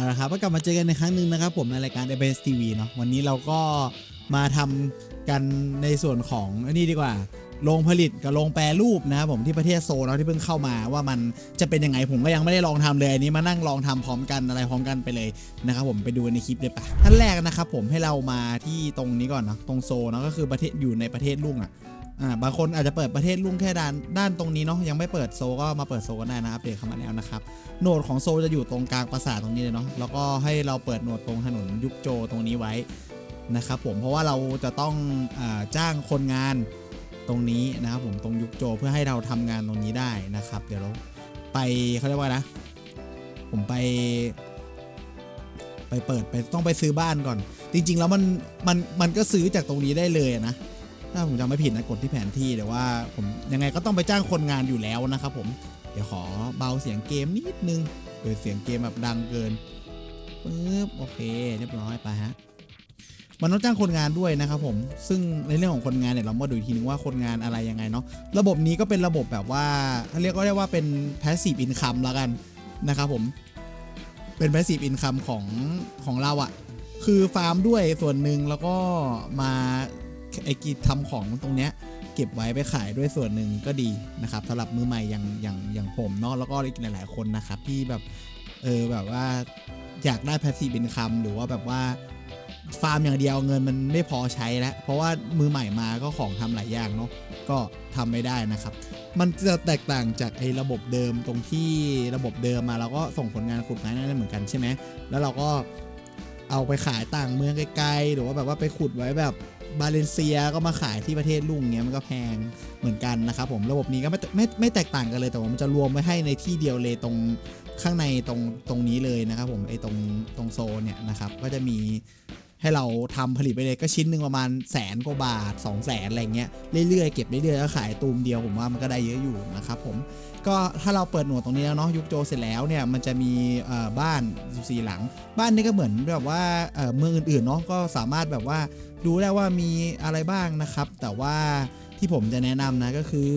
เอาละครับก็กลับมาเจอกันในครั้งหนึ่งนะครับผมในรายการ a b s TV เนาะวันนี้เราก็มาทำกันในส่วนของอันนี้ดีกว่าโรงผลิตกับโรงแปรรูปนะครับผมที่ประเทศโซนเนาะที่เพิ่งเข้ามาว่ามันจะเป็นยังไงผมก็ยังไม่ได้ลองทำเลยอันนี้มานั่งลองทำพร้อมกันอะไรพร้อมกันไปเลยนะครับผมไปดูในคลิปเลยปะท่านแรกนะครับผมให้เรามาที่ตรงนี้ก่อนเนาะตรงโซนเนาะก็คือประเทศอยู่ในประเทศลุงอะ อ่าบางคนอาจจะเปิดประเทศลุงแค่ด้านด้านตรงนี้เนาะยังไม่เปิดโซก็มาเปิดโซกันได้นะอัปเดตเข้ามาแล้วนะครับโหนดของโซจะอยู่ตรงกลางปราสาทตรงนี้เลยเนาะแล้วก็ให้เราเปิดโหนดตรงถนนยุคโจตรงนี้ไว้นะครับผมเพราะว่าเราจะต้องอจ้างคนงานตรงนี้นะครับผมตรงยุคโจเพื่อให้เราทำงานตรงนี้ได้นะครับ เดี๋ยวเราไปเขาเรียกว่านะ ผมไป ไปเปิดไปต้องไปซื้อบ้านก่อน จริง ๆ แล้วมันมันมันก็ซื้อจากตรงนี้ได้เลยนะ ถ้าผมจำไม่ผิดนะกดที่แผนที่แต่ว่าผมยังไงก็ต้องไปจ้างคนงานอยู่แล้วนะครับผมเดี๋ยวขอเบาเสียงเกมนิดนึงเปิดเสียงเกมแบบดังเกินปึ๊บโอเค เรียบร้อยไปฮะมันต้องจ้างคนงานด้วยนะครับผม ซึ่งในเรื่องของคนงานเนี่ยเรามาดูอีกทีนึงว่าคนงานอะไรยังไงเนาะ ระบบนี้ก็เป็นระบบแบบว่าเขาเรียกก็เรียกว่าเป็น passive income แล้วกันนะครับผม เป็น passive income ของของเราอะคือฟาร์มด้วยส่วนหนึ่งแล้วก็มา ไอ้กีทำของตรงเนี้ยเก็บไว้ไปขายด้วยส่วนหนึ่งก็ดีนะครับสำหรับมือใหม่อย่างอย่างอย่างผมเนาะแล้วก็อีกหลาย ๆ คนนะครับที่แบบเออแบบว่าอยากได้ passive income หรือว่าแบบว่าฟาร์มอย่างเดียวเงินมันไม่พอใช้แล้วเพราะว่ามือใหม่มาก็ของทำหลายอย่างเนาะก็ทำไม่ได้นะครับ มันจะแตกต่างจากไอ้ระบบเดิมตรงที่ระบบเดิมมาเราก็ส่งผลงานขุดไม้นั่นเหมือนกันใช่ไหมแล้วเราก็เอาไปขายต่างเมืองไกลๆหรือว่าแบบว่าไปขุดไว้แบบ บาเลนเซียก็มาขายที่ประเทศลุงเนี้ยมันก็แพงเหมือนกันนะครับผมระบบนี้ก็ไม่ไม่ไม่แตกต่างกันเลยแต่ว่ามันจะรวมไว้ให้ในที่เดียวเลยตรงข้างในตรงตรงนี้เลยนะครับผมไอ้ตรงตรงโซนเนี่ยนะครับก็จะมีให้เราทำผลิตไปเลยก็ชิ้นหนึ่งประมาณแสนกว่าบาท 2 0 0แสนอะไรเงี้ยเรื่อยๆเก็บเรื่อยๆแล้วขายตูมเดียวผมว่ามันก็ได้เยอะอยู่นะครับผมก็ถ้าเราเปิดหน่วยตรงนี้แล้วเนาะยุคโจเสร็จแล้วเนี่ยมันจะมีบ้าน14หลัง บ้านนี้ก็เหมือนแบบว่าเมืองอื่นๆเนาะก็สามารถแบบว่า ดูได้ว่ามีอะไรบ้างนะครับ แต่ว่าที่ผมจะแนะนำนะก็คือ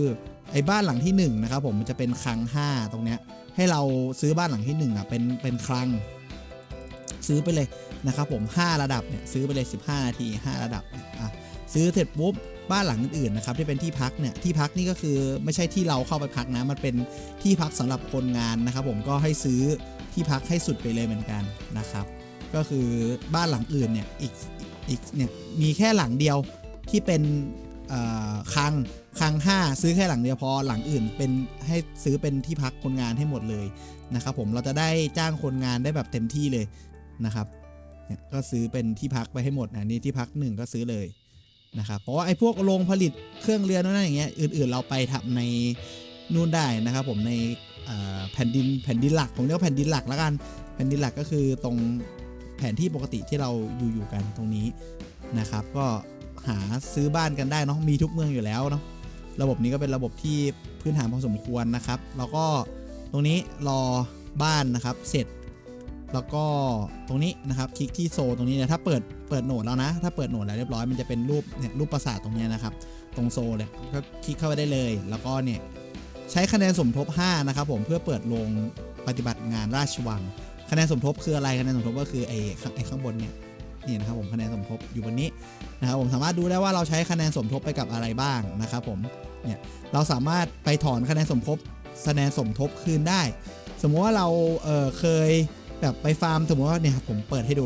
ไอ้บ้านหลังที่1นงนะครับผมมันจะเป็นคลัง 5 ตรงเนี้ยให้เราซื้อบ้านหลังที่1อะเป็นเป็นคลัง ซื้อไปเลยนะครับผม 5 ระดับเนี่ยซื้อไปเลย 15 นาที 5 ระดับเนี่ยอะซื้อเสร็จปุ๊บบ้านหลังอื่นๆนะครับที่เป็นที่พักเนี่ยที่พักนี่ก็คือไม่ใช่ที่เราเข้าไปพักนะมันเป็นที่พักสำหรับคนงานนะครับ ผมก็ให้ซื้อที่พักให้สุดไปเลยเหมือนกันนะครับ ก็คือบ้านหลังอื่นเนี่ยอีก อีกเนี่ยมีแค่หลังเดียวที่เป็นคลังคลัง 5 ซื้อแค่หลังเดียวพอหลังอื่นเป็นให้ซื้อเป็นที่พักคนงานให้หมดเลยนะครับผมเราจะได้จ้างคนงานได้แบบเต็มที่เลยนะครับเนี่ยก็ซื้อเป็นที่พักไปให้หมดนะนี่ที่พักหนึ่งก็ซื้อเลยนะครับเพราะว่าไอ้พวกโรงผลิตเครื่องเรือนนั่นอย่างเงี้ยอื่นๆ เราไปทำในนู่นได้นะครับผมในแผ่นดินแผ่นดินหลักผมเรียกว่าแผ่นดินหลักแล้วกันแผ่นดินหลักก็คือตรง แผนที่ปกติที่เราอยู่อยู่กันตรงนี้นะครับ ก็หาซื้อบ้านกันได้เนาะมีทุกเมืองอยู่แล้วเนาะระบบนี้ก็เป็นระบบที่พื้นฐานพอสมควรนะครับ แล้วก็ตรงนี้รอบ้านนะครับเสร็จ แล้วก็ตรงนี้นะครับคลิกที่โซตรงนี้เนี่ยถ้าเปิดเปิดโหนดแล้วนะ ถ้าเปิดโหนดแล้วเรียบร้อยมันจะเป็นรูปเนี่ยรูปปราสาทตรงนี้นะครับ ตรงโซเลยก็คลิกเข้าไปได้เลย แล้วก็เนี่ยใช้คะแนนสมทบ 5 นะครับผมเพื่อเปิดโรงปฏิบัติงานราชวัง คะแนนสมทบคืออะไรคะแนนสมทบก็คือไอ้ข้างไอ้ข้างบนเนี่ยนี่นะครับผมคะแนนสมทบอยู่บนนี้นะครับผมสามารถดูได้ว่าเราใช้คะแนนสมทบไปกับอะไรบ้างนะครับผมเนี่ยเราสามารถไปถอนคะแนนสมทบคะแนนสมทบคืนได้ สมมติว่าเราเเคยแบบไปฟาร์มสมมติว่าเนี่ยผมเปิดให้ดู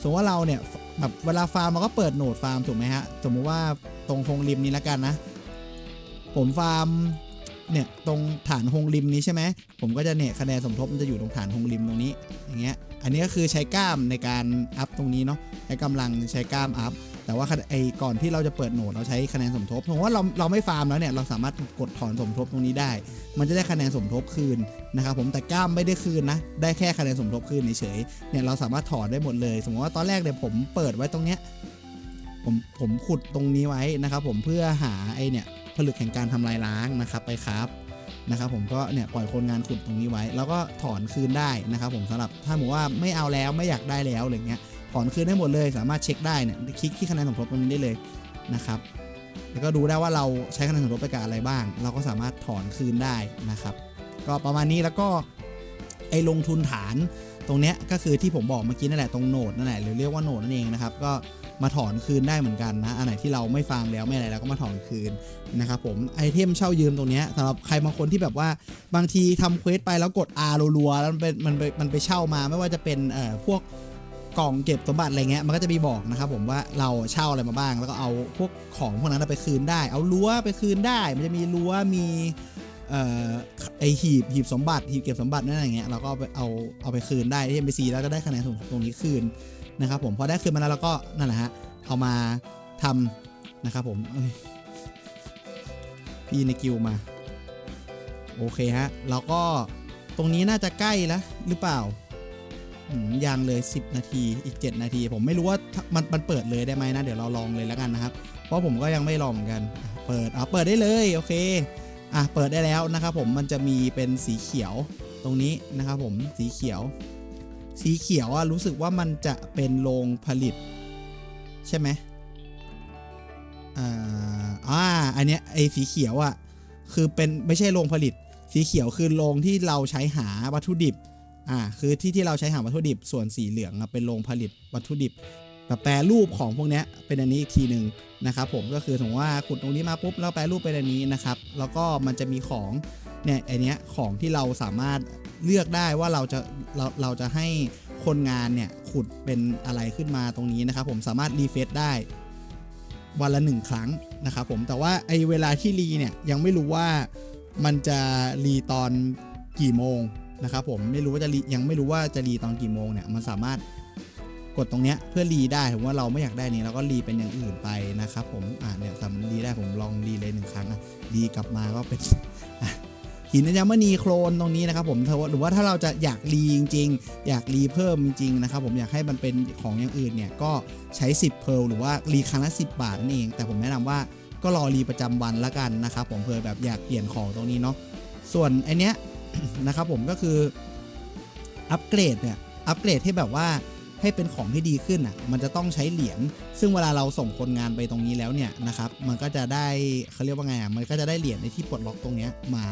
สมมติว่าเราเนี่ยแบบเวลาฟาร์มเราก็เปิดโหนดฟาร์มถูกไหมฮะสมมุติว่าตรงโฮงริมนี้และกันนะ ผมฟาร์ม เนี่ยตรงฐานโฮงริมนี้ใช่ไหมผมก็จะเนี่ยคะแนนสมทบมันจะอยู่ตรงฐานโฮงริมตรงนี้อย่างเงี้ยอันนี้ก็คือใช้กล้ามในการอัพตรงนี้เนาะใช้กำลังใช้กล้ามอัพแต่ว่าไอ้ก่อนที่เราจะเปิดโหนดเราใช้คะแนนสมทบสมว่าเราเราไม่ฟาร์มแล้วเนี่ยเราสามารถกดถอนสมทบตรงนี้ได้ มันจะได้คะแนนสมทบคืนนะครับผมแต่กล้ามไม่ได้คืนนะได้แค่คะแนนสมทบคืนเฉยๆเนี่ยเราสามารถถอนได้หมดเลย สมมติว่าตอนแรกเนี่ยผมเปิดไว้ตรงเนี้ยผมผมขุดตรงนี้ไว้นะครับผมเพื่อหาไอเนี่ย ผลึกแห่งการทำลายล้างนะครับไปครับนะครับผมก็เนี่ยปล่อยคนงานขุดตรงนี้ไว้ แล้วก็ถอนคืนได้นะครับผมสำหรับถ้าหมูว่าไม่เอาแล้วไม่อยากได้แล้วอะไรเงี้ยถอนคืนได้หมดเลย สามารถเช็คได้เนี่ยคลิกที่คะแนนสมทบตรงนี้ได้เลยนะครับแล้วก็ดูได้ว่าเราใช้คะแนนสมทบไปกับอะไรบ้าง เราก็สามารถถอนคืนได้นะครับ ก็ประมาณนี้แล้วก็ไออ้ลงทุนฐานตรงเนี้ยก็คือที่ผมบอกเมื่อกี้นั่นแหละตรงโหนดนั่นแหละหรือเรียกว่าโหนดนั่นเองนะครับก็ มาถอนคืนได้เหมือนกันนะอันไหนที่เราไม่ฟาร์มแล้วไม่อะไรแล้วก็มาถอนคืนนะครับผมไอเทมเช่ายืมตรงนี้สำหรับใครบางคนที่แบบว่าบางทีทำเควสไปแล้วกด R รัวๆแล้วมันเป็นมันไปมันไปเช่ามาไม่ว่าจะเป็นเอ่อพวกกล่องเก็บสมบัติอะไรเงี้ยมันก็จะมีบอกนะครับผมว่าเราเช่าอะไรมาบ้าง แล้วก็เอาพวกของพวกนั้นไปคืนได้ เอารั้วไปคืนได้ มันจะมีรั้วมีเอ่อไอหีบหีบสมบัติหีบเก็บสมบัตินั่นอะไรเงี้ยเราก็เอาเอาไปคืนได้ที่ NPC แล้วก็ได้คะแนนตรงนี้คืน นะครับผมพอได้คืนมาแล้วเราก็นั่นแหละฮะเอามาทำนะครับผมพี่ในกิวมา โอเคฮะแล้วก็ตรงนี้น่าจะใกล้แล้วหรือเปล่าอยังเลย 10 นาทีอีก 7 นาที ผมไม่รู้ว่ามันมันเปิดเลยได้ไหมนะ เดี๋ยวเราลองเลยแล้วกันนะครับ เพราะผมก็ยังไม่ลองเหมือนกัน เปิดอะเปิดได้เลยโอเคอะเปิดได้แล้วนะครับผมมันจะมีเป็นสีเขียวตรงนี้นะครับผมสีเขียว สีเขียวอะรู้สึกว่ามันจะเป็นโรงผลิต ใช่ไหมอ่าอ่าอันเนี้ยไอ้สีเขียวอะคือเป็นไม่ใช่โรงผลิต สีเขียวคือโรงที่เราใช้หาวัตถุดิบอ่าคือที่ที่เราใช้หาวัตถุดิบ ส่วนสีเหลืองอะเป็นโรงผลิตวัตถุดิบแบบแปรรูปของพวกเนี้ยเป็นอันนี้อีกทีหนึ่งนะครับผมก็คือสมมติว่าขุดตรงนี้มาปุ๊บแล้วแปรรูปเป็นอันนี้นะครับแล้วก็มันจะมีของเนี่ยไอเนี้ยของที่เราสามารถ เลือกได้ว่าเราจะเราเราจะให้คนงานเนี่ยขุดเป็นอะไรขึ้นมาตรงนี้นะครับผมสามารถรีเฟซได้วันละหนึ่งครั้งนะครับผมแต่ว่าไอเวลาที่รีเนี่ยยังไม่รู้ว่ามันจะรีตอนกี่โมงนะครับผมไม่รู้ว่าจะรียังไม่รู้ว่าจะรีตอนกี่โมงเนี่ยมันสามารถกดตรงเนี้ยเพื่อรีได้ถึงว่าเราไม่อยากได้นี้เราก็รีเป็นอย่างอื่นไปนะครับผมอ่าเนี่ยสามารถรีได้ผมลองรีเลยหนึ่งครั้งอะรีกลับมาก็เป็น หินอัญมณีโครนตรงนี้นะครับผมหรือว่าถ้าเราจะอยากรีจริงๆอยากรีเพิ่มจริงๆนะครับผมอยากให้มันเป็นของอย่างอื่นเนี่ยก็ใช้ 10 เพลหรือว่ารีครั้งละ10 บาทนั่นเอง แต่ผมแนะนำว่าก็รอรีประจำวันละกันนะครับผมเผื่อแบบอยากเปลี่ยนของตรงนี้เนาะส่วนไอเนี้ยนะครับผมก็คืออัปเกรดเนี่ยอัปเกรดให้แบบว่า ให้เป็นของที่ดีขึ้นอะมันจะต้องใช้เหรียญซึ่งเวลาเราส่งคนงานไปตรงนี้แล้วเนี่ยนะครับมันก็จะได้เขาเรียกว่าไงอะมันก็จะได้เหรียญในที่ปลดล็อกตรงเนี้ยมา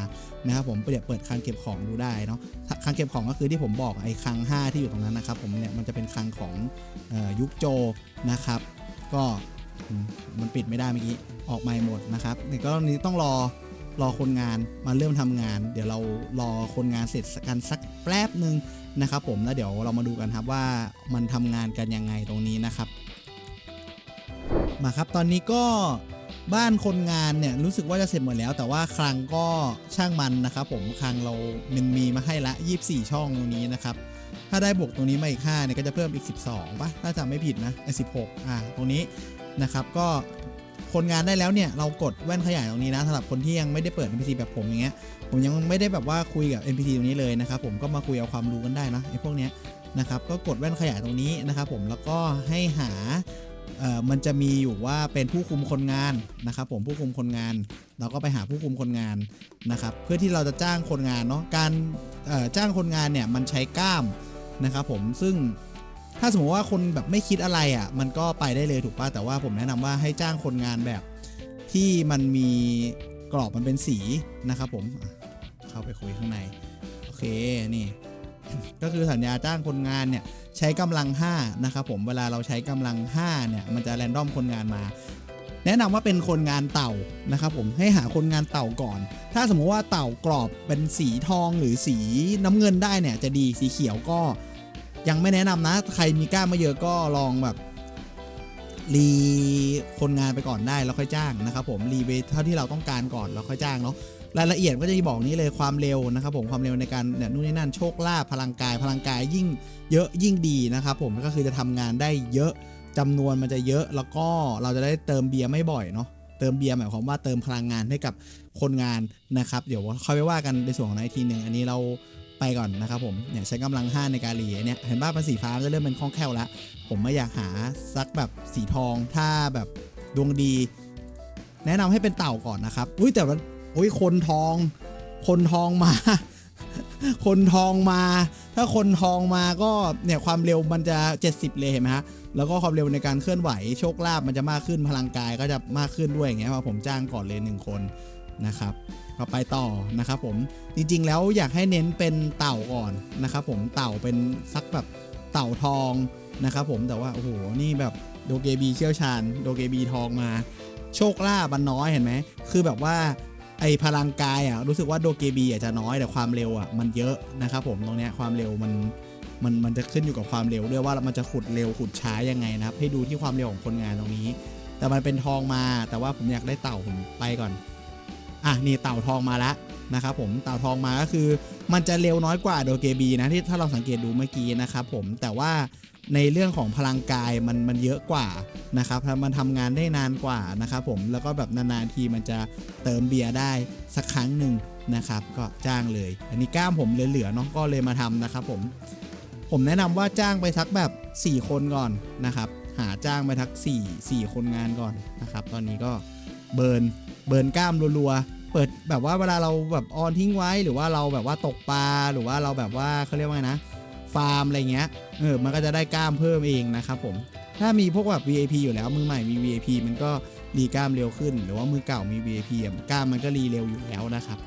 นะครับผมเปิดเปิดคลังเก็บของดูได้เนาะคลังเก็บของก็คือที่ผมบอกไอ้คลัง 5 ที่อยู่ตรงนั้นนะครับผมเนี่ยมันจะเป็นคลังของออยุคโจนะครับ ก็มันปิดไม่ได้เมื่อกี้ออกใหม่หมดนะครับเนี่ยก็นี้ต้องรอ รอคนงานมาเริ่มทำงาน เดี๋ยวเรารอคนงานเสร็จกันสักแป๊บหนึ่งนะครับผมแล้วเดี๋ยวเรามาดูกันครับว่ามันทำงานกันยังไงตรงนี้นะครับ มาครับตอนนี้ก็บ้านคนงานเนี่ยรู้สึกว่าจะเสร็จหมดแล้ว แต่ว่าคลังก็ช่างมันนะครับผมคลังเรามันมีมาให้ละ 24 ช่องตรงนี้นะครับถ้าได้บวกตรงนี้มาอีก5เนี่ยก็จะเพิ่มอีก 12ป่ะถ้าจำไม่ผิดนะ16อ่าตรงนี้นะครับก็ คนงานได้แล้วเนี่ยเรากดแว่นขยายตรงนี้นะสำหรับคนที่ยังไม่ได้เปิด NPC แบบผมอย่างเงี้ยผมยังไม่ได้แบบว่าคุยกับ NPC ตรงนี้เลยนะครับผมก็มาคุยเอาความรู้กันได้นะไอ้พวกเนี้ยนะครับก็กดแว่นขยายตรงนี้นะครับผมแล้วก็ให้หาเอ่อมันจะมีอยู่ว่าเป็นผู้คุมคนงานนะครับผมผู้คุมคนงาน เราก็ไปหาผู้คุมคนงานนะครับเพื่อที่เราจะจ้างคนงานเนาะการเอ่อจ้างคนงานเนี่ยมันใช้กล้ามนะครับผมซึ่ง ถ้าสมมติว่าคนแบบไม่คิดอะไรอะ มันก็ไปได้เลยถูกป่ะแต่ว่าผมแนะนำว่าให้จ้างคนงานแบบที่มันมีกรอบมันเป็นสีนะครับผมเข้าไปคุยข้างใน โอเคนี่ก็คือสัญญาจ้างคนงานเนี่ยใช้กำลัง5นะครับผมเวลาเราใช้กำลัง5เนี่ยมันจะแรนดอมคนงานมา แนะนำว่าเป็นคนงานเต่านะครับผมให้หาคนงานเต่าก่อน ถ้าสมมติว่าเต่ากรอบเป็นสีทองหรือสีน้ำเงินได้เนี่ยจะดีสีเขียวก็ ยังไม่แนะนำนะ ใครมีกล้ามาเยอะก็ลองแบบ รีคนงานไปก่อนได้แล้วค่อยจ้างนะครับผมรีไปเท่าที่เราต้องการก่อนแล้วค่อยจ้างเนาะรายละเอียดก็จะมีบอกนี้เลยความเร็วนะครับผมความเร็วในการเนี่ยนู่นนี่นั่นโชคลาภพลังกายพลังกายยิ่งเยอะยิ่งดีนะครับผมก็คือจะทำงานได้เยอะจำนวนมันจะเยอะแล้วก็เราจะได้เติมเบียร์ไม่บ่อยเนาะเติมเบียร์หมายความว่าเติมพลังงานให้กับคนงานนะครับ เดี๋ยวค่อยไปว่ากันในส่วนของในทีหนึ่งอันนี้เรา ไปก่อนนะครับผมเนี่ยใช้กำลัง 5 ในการรีเนี่ยเห็นบ้าเป็นสีฟ้าก็เริ่มเป็นคล่องแคล่วแล้ว ผมไม่อยากหาซักแบบสีทองถ้าแบบดวงดี แนะนำให้เป็นเต่าก่อนนะครับอุ้ยแต่ว่าอุ้ยคนทอง คนทองมา คนทองมา ถ้าคนทองมาก็เนี่ยความเร็วมันจะ 70 เลยเห็นไหมฮะแล้วก็ความเร็วในการเคลื่อนไหวโชคลาภมันจะมากขึ้นพลังกายก็จะมากขึ้นด้วยอย่างเงี้ยว่าผมจ้างก่อนเลยหนึ่งคน นะครับก็ไปต่อนะครับผมจริงๆแล้วอยากให้เน้นเป็นเต่าก่อนนะครับผมเต่าเป็นสักแบบเต่าทองนะครับผมแต่ว่าโอ้โหนี่แบบโดเกบีเชี่ยวชาญโดเกบีทองมา โชคลาภมันน้อยเห็นไหมคือแบบว่าไอพลังกายอะรู้สึกว่าโดเกบีอะจะน้อยแต่ความเร็วอะมันเยอะนะครับผมตรงเนี้ยความเร็วมันมันมันจะขึ้นอยู่กับความเร็วด้วยว่ามันจะขุดเร็วขุดช้ายังไงนะครับให้ดูที่ความเร็วของคนงานตรงนี้ แต่มันเป็นทองมาแต่ว่าผมอยากได้เต่าผมไปก่อน อะนี่เต่าทองมาแล้วนะครับผมเต่าทองมาก็คือมันจะเร็วน้อยกว่าโดเกบีนะที่ถ้าเราสังเกตดูเมื่อกี้นะครับผมแต่ว่าในเรื่องของพลังกายมันมันเยอะกว่านะครับมันทำงานได้นานกว่านะครับผมแล้วก็แบบนานๆทีมันจะเติมเบียร์ได้สักครั้งหนึ่งนะครับ ก็จ้างเลย อันนี้กล้ามผมเหลือๆเนาะก็เลยมาทำนะครับผมผมแนะนำว่าจ้างไปทักแบบ 4 คนก่อนนะครับ หาจ้างไปทัก 4 4 คนงานก่อนนะครับ ตอนนี้ก็เบิร์นเบิร์นกล้ามรัวๆ เปิดแบบว่าเวลาเราแบบออนทิ้งไว้หรือว่าเราแบบว่าตกปลาหรือว่าเราแบบว่าเขาเรียกว่าไงนะฟาร์มอะไรเงี้ยเออมันก็จะได้กล้ามเพิ่มเองนะครับผมถ้ามีพวกแบบ VIP อยู่แล้วมือใหม่มี VIP มันก็รีกล้ามเร็วขึ้น หรือว่ามือเก่ามี VIP อะกล้ามมันก็รีเร็วอยู่แล้วนะครับ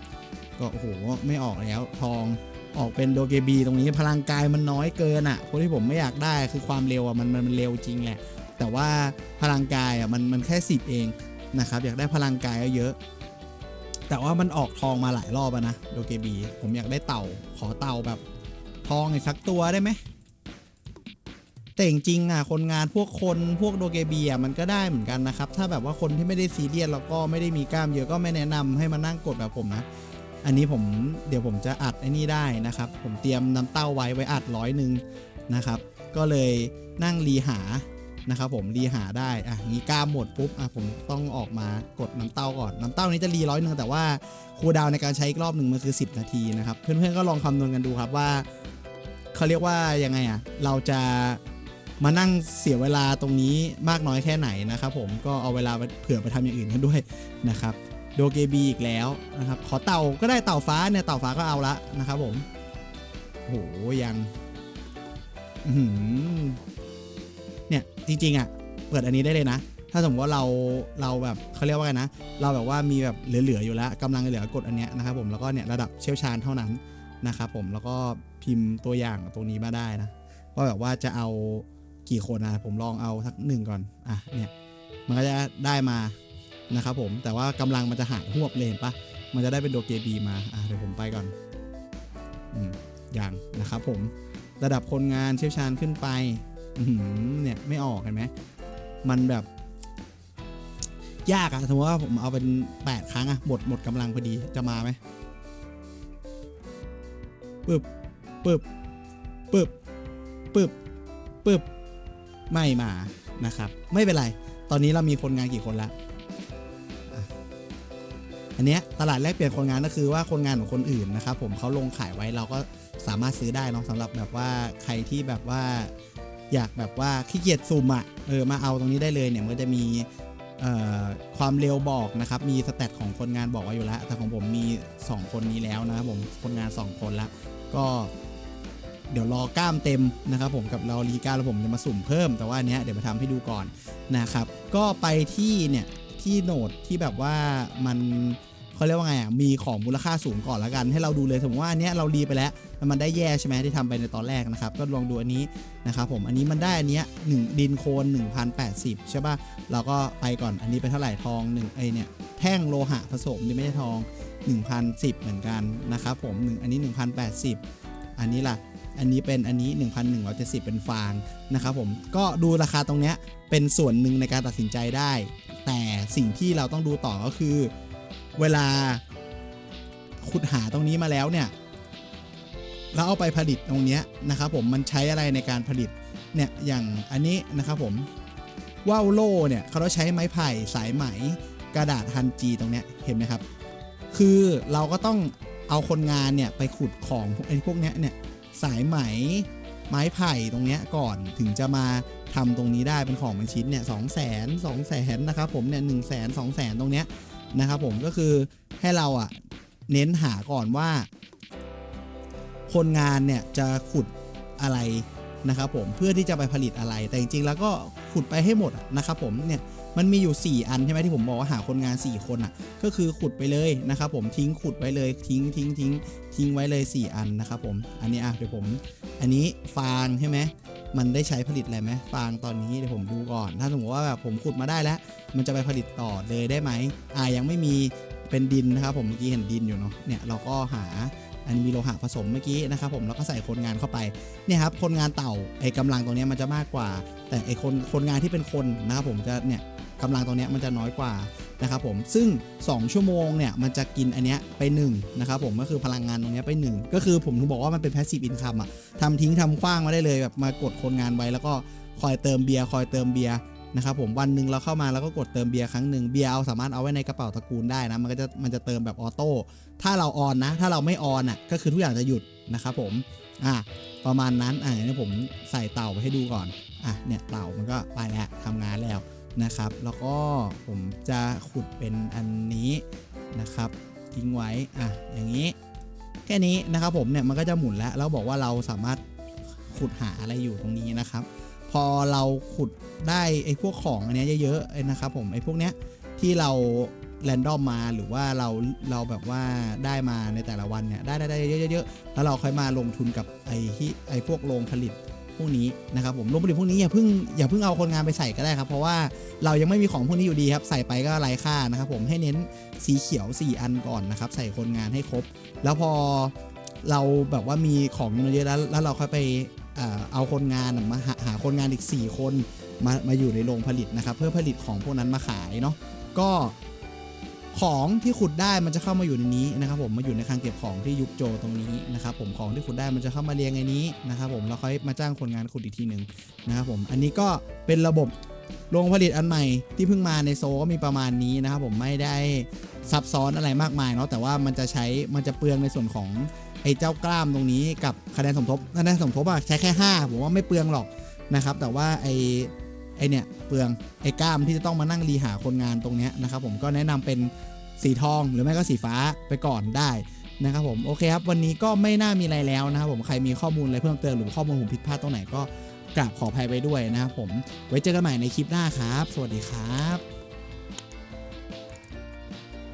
ก็โอ้โหไม่ออกแล้วทองออกเป็นโดเกบีตรงนี้พลังกายมันน้อยเกินอะคนที่ผมไม่อยากได้คือความเร็วอะมันมันเร็วจริงแหละ แต่ว่าพลังกายอะมันมันแค่สิบเองนะครับอยากได้พลังกายเยอะ แต่ว่ามันออกทองมาหลายรอบอะนะโดเกบี ผมอยากได้เต่า ขอเต่าแบบ ทองอีกสักตัวได้ไหมแต่จริงๆอะคนงานพวกคนพวกโดเกบีอะมันก็ได้เหมือนกันนะครับ ถ้าแบบว่าคนที่ไม่ได้ซีเรียสแล้วก็ไม่ได้มีกล้ามเยอะก็ไม่แนะนำให้มานั่งกดแบบผมนะ อันนี้ผมเดี๋ยวผมจะอัดไอ้นี่ได้นะครับ ผมเตรียมน้ำเต้าไว้ไว้อัดร้อยหนึ่งนะครับ ก็เลยนั่งรีหา นะครับผมรีหาได้อะงี้กล้ามหมดปุ๊บอะผมต้องออกมากดน้ำเต้าก่อนน้ำเต้านี้จะรีร้อยหนึ่งแต่ว่าคูลดาวในการใช้อีกรอบหนึ่งมันคือ 10 นาทีนะครับ เพื่อนๆก็ลองคำนวณกันดูครับว่าเขาเรียกว่ายังไงอะเราจะมานั่งเสียเวลาตรงนี้มากน้อยแค่ไหนนะครับผมก็เอาเวลาเผื่อไปทำอย่างอื่นกันด้วยนะครับโดเกบีอีกแล้วนะครับขอเต่าก็ได้เต่าฟ้าเนี่ยเต่าฟ้าก็เอาละนะครับผมโหยังอื้อหือ เนี่ยจริงๆอะเปิดอันนี้ได้เลยนะ ถ้าสมมติว่าเราเราแบบเขาเรียกว่าไงนะ เราแบบว่ามีแบบเหลือๆอยู่แล้วกำลังเหลือกดอันเนี้ยนะครับผมแล้วก็เนี่ยระดับเชี่ยวชาญเท่านั้นนะครับผมแล้วก็พิมพ์ตัวอย่างตรงนี้มาได้นะว่าแบบว่าจะเอากี่คนนะผมลองเอาสักหนึ่งก่อนอะเนี่ยมันก็จะได้มานะครับผมแต่ว่ากำลังมันจะหายหวบเลยเห็นปะมันจะได้เป็นโดเกบีมาอะเดี๋ยวผมไปก่อนอืมอย่างนะครับผมระดับคนงานเชี่ยวชาญขึ้นไป เนี่ยไม่ออกเห็นไหมมันแบบ ยากอะสมมติว่าผมเอาเป็น 8 ครั้งอะหมดหมดกำลังพอดีจะมาไหมปึ๊บปึ๊บปึ๊บปึ๊บปึ๊บไม่มานะครับ ไม่เป็นไร ตอนนี้เรามีคนงานกี่คนละอันเนี้ยตลาดแลกเปลี่ยนคนงานก็คือว่าคนงานของคนอื่นนะครับผมเขาลงขายไว้เราก็สามารถซื้อได้เนอะสำหรับแบบว่าใครที่แบบว่า อยากแบบว่าขี้เกียจสุ่มอะเออมาเอาตรงนี้ได้เลยเนี่ยมันจะมีความเร็วบอกนะครับ มีสเตตของคนงานบอกไว้อยู่แล้ว แต่ของผมมี 2 คนนี้แล้วนะครับผมคนงาน 2 คนละก็เดี๋ยวรอกล้ามเต็มนะครับผมกับเรารีก้าแล้วผมจะมาสุ่มเพิ่มแต่ว่าอันเนี้ยเดี๋ยวมาทำให้ดูก่อนนะครับ ก็ไปที่เนี่ยที่โหนดที่แบบว่ามัน เขาเรียกว่าไงอะมีของมูลค่าสูงก่อนละกัน ให้เราดูเลยสมมติว่าอันเนี้ยเรารีไปแล้วมันได้แย่ใช่ไหมที่ทำไปในตอนแรกนะครับ ก็ลองดูอันนี้นะครับผมอันนี้มันได้อันเนี้ยหนึ่งดินโคน1080 ใช่ป่ะเราก็ไปก่อนอันนี้เป็นเท่าไหร่ทองหนึ่งไอเนี่ยแท่งโลหะผสมนี่ไม่ใช่ทอง 1,010 เหมือนกันนะครับผมหนึ่งอันนี้ 1,080 อันนี้ล่ะอันนี้เป็นอันนี้ 1,170 เป็นฟางนะครับผมก็ดูราคาตรงเนี้ยเป็นส่วนหนึ่งในการตัดสินใจได้ แต่สิ่งที่เราต้องดูต่อก็คือ เวลาขุดหาตรงนี้มาแล้วเนี่ยแล้วเอาไปผลิตตรงนี้นะครับผมมันใช้อะไรในการผลิตเนี่ยอย่างอันนี้นะครับผมว่าวโล่เนี่ยเขาต้องใช้ไม้ไผ่สายไหมกระดาษฮันจีตรงเนี้ยเห็นไหมครับ คือเราก็ต้องเอาคนงานเนี่ยไปขุดของพวกไอ้พวกเนี้ยเนี่ยสายไหมไม้ไผ่ตรงเนี้ยก่อนถึงจะมาทำตรงนี้ได้เป็นของเป็นชิ้นเนี่ยสองแสนสองแสนนะครับผมเนี่ยหนึ่งแสนสองแสนตรงเนี้ย นะครับผมก็คือให้เราอะเน้นหาก่อนว่า คนงานเนี่ยจะขุดอะไรนะครับผมเพื่อที่จะไปผลิตอะไรแต่จริงๆแล้วก็ขุดไปให้หมดนะครับผมเนี่ยมันมีอยู่ 4 อันใช่ไหมที่ผมบอกว่าหาคนงาน 4 คนอะก็คือขุดไปเลยนะครับผมทิ้งขุดไว้เลยทิ้งทิ้งทิ้งทิ้งไว้เลย 4 อันนะครับผมอันนี้อะเดี๋ยวผม อันนี้ฟางใช่ไหม มันได้ใช้ผลิตอะไรไหมฟางตอนนี้เดี๋ยวผมดูก่อน ถ้าสมมติว่าแบบผมขุดมาได้แล้ว มันจะไปผลิตต่อเลยได้ไหมอ่ายังไม่มีเป็นดินนะครับผมเมื่อกี้เห็นดินอยู่เนาะเนี่ยเราก็หาอันนี้มีโลหะผสมเมื่อกี้นะครับผมแล้วก็ใส่คนงานเข้าไปเนี่ยครับคนงานเต่าไอ้กำลังตรงนี้มันจะมากกว่า แต่ไอ้คนคนงานที่เป็นคนนะครับผมจะเนี่ย กำลังตรงนี้มันจะน้อยกว่านะครับผมซึ่ง 2 ชั่วโมงเนี่ยมันจะกินอันเนี้ยไป1นะครับผมก็คือพลังงานตรงนี้ไป 1 ก็คือผมถึงบอกว่ามันเป็น passive income อะทำทิ้งทำขว้างมาได้เลยแบบมากดคนงานไว้แล้วก็คอยเติมเบียร์คอยเติมเบียร์นะครับผมวันหนึ่งเราเข้ามาแล้วก็กดเติมเบียร์ครั้งหนึ่งเบียร์เอาสามารถเอาไว้ในกระเป๋าตระกูลได้นะมันก็จะมันจะเติมแบบออโต้ถ้าเราออนนะ ถ้าเราไม่ออนอะก็คือทุกอย่างจะหยุดนะครับผมอะประมาณนั้นอะอย่างนี้ผมใส่เต่าไปให้ดูก่อนอะเนี่ยเต่ามันก็ไปแล้วทำงานแล้ว นะครับ แล้วก็ผมจะขุดเป็นอันนี้นะครับทิ้งไว้อะอย่างนี้ แค่นี้นะครับผมเนี่ยมันก็จะหมุนแล้วแล้วบอกว่าเราสามารถขุดหาอะไรอยู่ตรงนี้นะครับ พอเราขุดได้ไอ้พวกของอันนี้เยอะๆนะครับผมไอ้พวกเนี้ยที่เราแรนดอมมาหรือว่าเราเราแบบว่าได้มาในแต่ละวันเนี่ยได้ได้ได้เยอะๆแล้วเราค่อยมาลงทุนกับไอ้ที่ไอ้พวกโรงผลิต พวกนี้นะครับผมโรงผลิตพวกนี้อย่าเพิ่งอย่าเพิ่งเอาคนงานไปใส่ก็ได้ครับเพราะว่าเรายังไม่มีของพวกนี้อยู่ดีครับใส่ไปก็ไร้ค่านะครับผมให้เน้นสีเขียว 4 อันก่อนนะครับใส่คนงานให้ครบ แล้วพอเราแบบว่ามีของเยอะแล้วแล้วเราค่อยไปเอาคนงานมาหาหาคนงานอีก 4 คนมามาอยู่ในโรงผลิตนะครับเพื่อผลิตของพวกนั้นมาขายเนาะก็ ของที่ขุดได้มันจะเข้ามาอยู่ในนี้นะครับผมมาอยู่ในคลังเก็บของที่ยุคโจตรงนี้นะครับผมของที่ขุดได้มันจะเข้ามาเรียงในนี้นะครับผมแล้วค่อยมาจ้างคนงานขุดอีกทีหนึ่งนะครับผมอันนี้ก็เป็นระบบโรงผลิตอันใหม่ที่เพิ่งมาในโซก็มีประมาณนี้นะครับผมไม่ได้ซับซ้อนอะไรมากมายเนาะแต่ว่ามันจะใช้มันจะเปลืองในส่วนของไอ้เจ้ากล้ามตรงนี้กับคะแนนสมทบคะแนนสมทบอะใช้แค่ 5 ผมว่าไม่เปลืองหรอกนะครับแต่ว่าไอ้ ไอเนี่ยเปลืองไอกล้ามที่จะต้องมานั่งรีหาคนงานตรงนี้นะครับผมก็แนะนำเป็นสีทองหรือไม่ก็สีฟ้าไปก่อนได้นะครับผมโอเคครับวันนี้ก็ไม่น่ามีอะไรแล้วนะครับผมใครมีข้อมูลอะไรเพิ่มเติมหรือข้อมูลผมผิดพลาดตรงไหนก็กราบขออภัยไปด้วยนะครับผมไว้เจอกันใหม่ในคลิปหน้าครับ สวัสดีครับ